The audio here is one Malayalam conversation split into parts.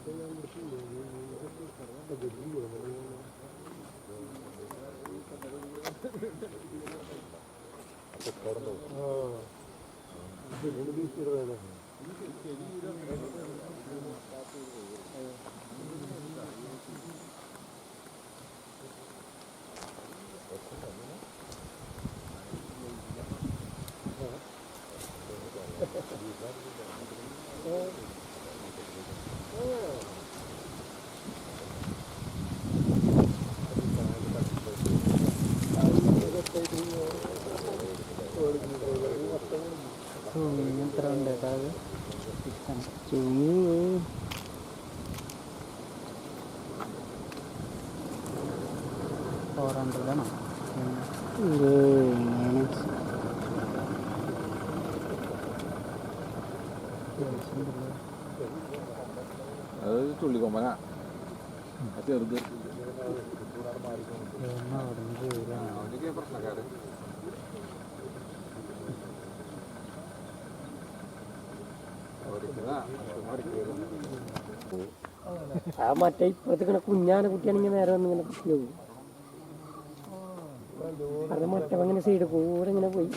സൂമിങ് എത്ര ഉണ്ട് അത് സൂമിങ് ഫോർ ഹൺഡ്രഡ് ആണോ. അത് ചുള്ളിക്കൊമ്പനാ അത് ചെറുത്. ആ മറ്റേ ഇപ്പുറത്ത് ഇങ്ങനെ കുഞ്ഞാന കുട്ടിയാണെങ്കിൽ നേരെ വന്ന് ഇങ്ങനെ കുത്തി പോകും അത് സൈഡ് കൂടെ ഇങ്ങനെ പോയി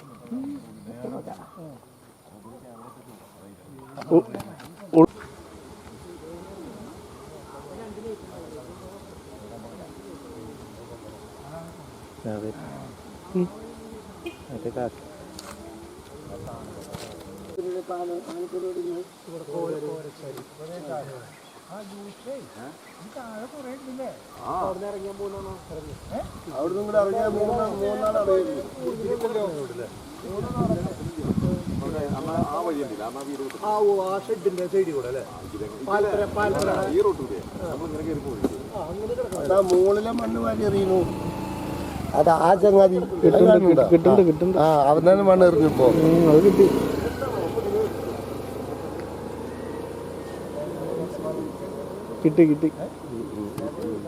അവിടുന്ന് ഇങ്ങോട്ട് ഇറങ്ങിയ മൂന്നാ അവിടെ ആ ആ വീട് വിട്ടു. ആ ഓ ആ ഷെഡിന്റെ സൈഡിൽ കൂടെ അല്ലേ? പാലത്തര പാലത്തര ഈ റോട്ട് കൂടെ നമ്മൾ ഇങ്ങനെ കയറി പോയി മുകളിലെ മണ്ണ് വാരി എറിയുന്നു. അത് ആ ചങ്ങാതി കിട്ടുന്നുണ്ട് കിട്ടുന്നുണ്ട് ആ അവനാണ് മണ്ണ് എറിഞ്ഞപ്പോ അത് കിട്ടി. കിട്ടി കിട്ടി.